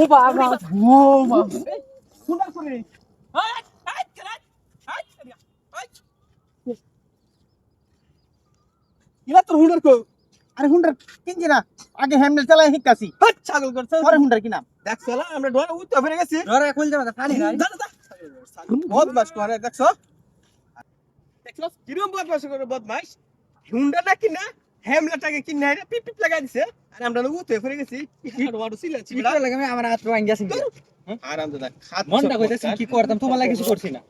ও বাবা ও বাবা সুন্দর করে আয় আয় আয় আয় আয় ইলা তোর হুন্ডার কো? আরে হুন্ডার কিনছি না। আগে হ্যান্ডেল চালাই শিখাছি ছাগল করছে। পরে হুন্ডার কি নাম দেখছ না আমরা ডোরে উঠতে ফিরে গেছি। ধরে খুল যাবে পানি নাই। বদমাস করে দেখছ? দেখছ কিরম বদমাস করে বদমাস হুন্ডা না? কিনা হ্যামলেটাকে কিনা এটা পিপ পিপ লাগাই দিছে। আর আমরা গেছি। আর ওয়াড়ু আমার হাত ভাঙ গেছে। আরাম দাদা খাত মনটা কইতাছি কি করতাম তোমার লাগে কিছু করছি না।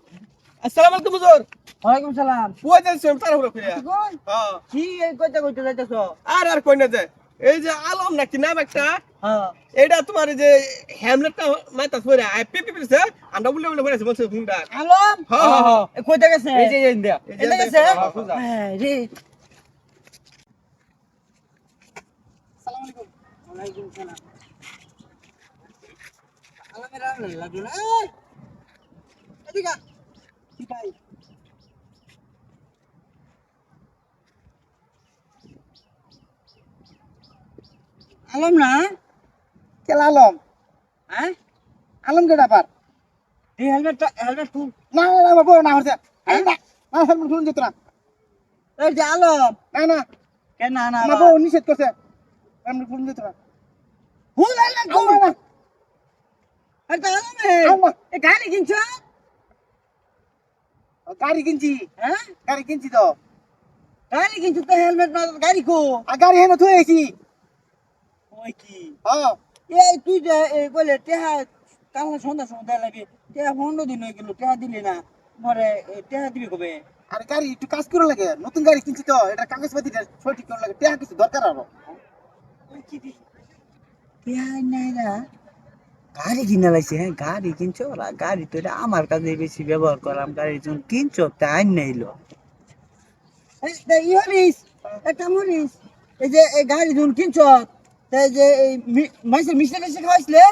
আসসালামু আলাইকুম হুজুর। ওয়ালাইকুম সালাম। কই যাইছো? তার কইয়া কই হ্যাঁ। কি এই কইতে কইতে যাইতেছো? আর আর কই না যায় এই যে আলম নাকি নাম একটা? হ্যাঁ। এটা তোমার যে হ্যামলেটটা মাইতা ফিরে আই পিপ আমরা বলে বলে বলেছে বলছে হুন্ডা আলম? হ্যাঁ, হ্যাঁ, হ্যাঁ। কইতে গেছে? এই যে এই দেয়া এই এটা গেছে? হ্যাঁ, হ্যাঁ রে। ওয়ালাইকুম সালাম আলামের আলাম লাগল না এদিকে ভাই আলম না কেলা আলম হ্যাঁ আলম কে ব্যাপার এই হেলমেটটা হেলমেট খুল না না বাবু না হচ্ছে না হেলমেট খুলুন যেত না এই যে আলম না না কেন না না বউ নিষেধ করছে হেলমেট খুলুন যেত না। হুল হেলমেট আলম খুল না এটা আলম আলম এ গাড়ি কিনছো? গাড়ি কিনছি। হ্যাঁ? গাড়ি কিনছি তো। গাড়ি কিনছো তো হেলমেট না গাড়ি কো। আর গাড়ি হেন থুয়ে আইছি। ওই কি? হ্যাঁ এই তুই যে এই বলে টেহা কাল সন্ধ্যা সন্ধ্যা লাগে। টেহা পনেরো দিন হয়ে গেল টেহা দিলি না। এ, টেহা দিবি কবে? আর গাড়ি একটু কাজ করে লাগে। নতুন গাড়ি কিনছি তো এটা কাগজপাতিটা সঠিক করে লাগে। টেহা কিছু দরকার আরও। গাড়ি কিনা লাগছে হ্যাঁ গাড়ি কিনছো ওরা গাড়ি তো এটা আমার কাছে বেশি ব্যবহার করলাম গাড়ি যখন কিনছো তাই নাইলো। ইহরিস একটা মরিস এই যে এই গাড়ি যখন কিনছো তাই যে এই মাইসের মিষ্টি মিষ্টি খাওয়াইছিলে?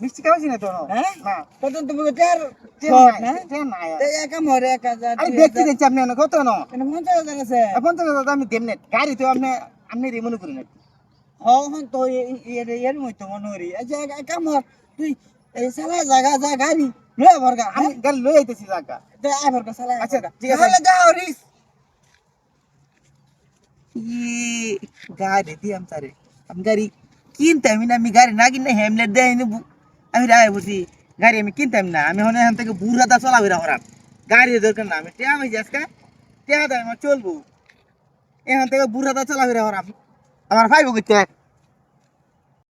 মিষ্টি খাওয়াছি না তো হ্যাঁ? না কত তুমি টেহার টেহা শর্ট নাই, না টেহা নাই। আর। তাই একা মরে এক হাজার আরে দুই ব্যক্তি হাজার। দিচ্ছি আপনি না কত না? এখানে পঞ্চাশ হাজার আছে। এখন তো আমি দেন না গাড়ি তো আপনি আপনি রে মনে করেন হ্যাঁ হ্যাঁ তো এর মই তো মনে করি এই একা মর তুই এই সালা জায়গা যা গাড়ি লয়ে ভরগা আমি আমি গাড়ি লই আইতেছি জায়গা আই ভরগা সালা আচ্ছা, ঠিক আছে। তাহলে যাও রিস গাড়ি দিয়াম তারে আমি গাড়ি কিনতাম না আমি গাড়ি না কিনে হেমলেট দেয় আমি রায় বসি গাড়ি আমি কিনতাম না আমি হনে এখান থেকে বুড়া দা চলা হইরা হরাম গাড়ি দরকার না আমি টেয়া হয়েছি আজকে টেয়া দেয় আমার চলবো এখান থেকে বুড়া দা চলা হইরা হরাম আমার ভাই বলতে